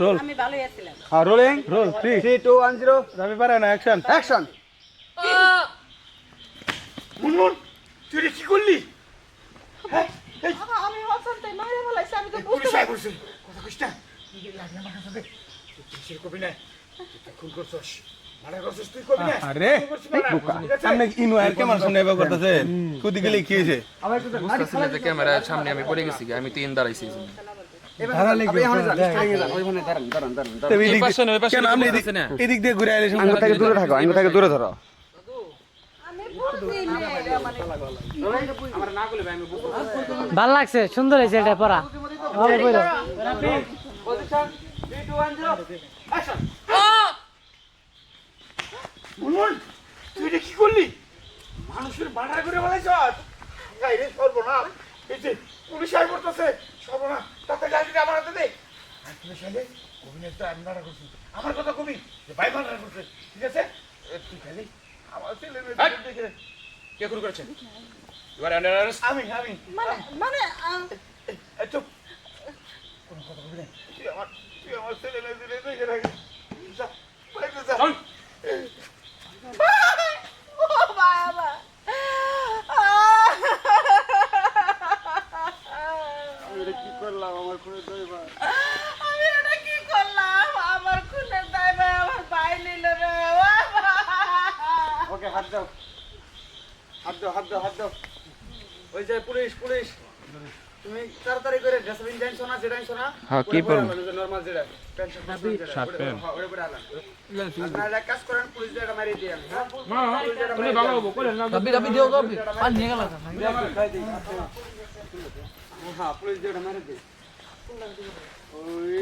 Role আমি ভালোই আছিলাম। হ্যাঁ rolling roll three three two one zero পারে না অ্যাকশন অ্যাকশন মুনমুন তুই এটা কি করলি? হ্যাঁ? আমি আমি তো কথা না। লাগে আমার কাছে কবি না? খুন করছস। আরে? সামনে ইনু আর কেমন সামনে এবার করতেছে। কুদি গেলে কি হয়েছে? ক্যামেরার সামনে আমি পড়ে গেছি আমি তিন দাঁড়াইছি এদিক দিয়ে ঘুরে আইলে থেকে দূরে থাকো দূরে ধরো। আমি বুঝছি না ভালো লাগছে সুন্দর হয়েছে এটা মুনমুন তুই এটা কি করলি? মানুষের মার্ডার করে বলাইছ এই এই যে পুলিশ আই করতেছে সর্বনাশ তাতে গাড়িটা আমার হাতে দে তুই শালে তো আমি মার্ডার করছি আমার কথা কবি যে ভাই মার্ডার করছে ঠিক আছে? এ, তুই খালি আমার ছেলে মেয়ে দেখে। কে খুন করেছেন এবার আন্ডার অ্যারেস্ট আমি আমি। মানে মানে চুপ। কোনো কথা কবি না তুই আমার তুই আমার ছেলে মেয়ে দেখে রাখি যা বাইরে যা। ও বাবা কি করলাম? আমার দইবা আমি এটা কি করলাম আমার খুনের দায়বা আমার ভাই নিল রে ও বাবা। ওকে হাত দাও। হাত দাও হাত দাও হাত দাও। ওই যে পুলিশ পুলিশ। তুমি তাড়াতাড়ি করে ড্রেসিং টেনশন আছে টেনশন না হ্যাঁ, কি পরবো? নরমাল যেটা। পেনশন শার্ট পেন ওরে পরে আলাম। আপনারা কাজ করেন পুলিশ যেটা মারি দিয়ে আমি হ্যাঁ? তুমি ভালো হব করেন না গাবি গাবি দিও গাবি পানি নিয়ে গেল হ্যাঁ পুলিশ যেটা মারি দিয়ে ওই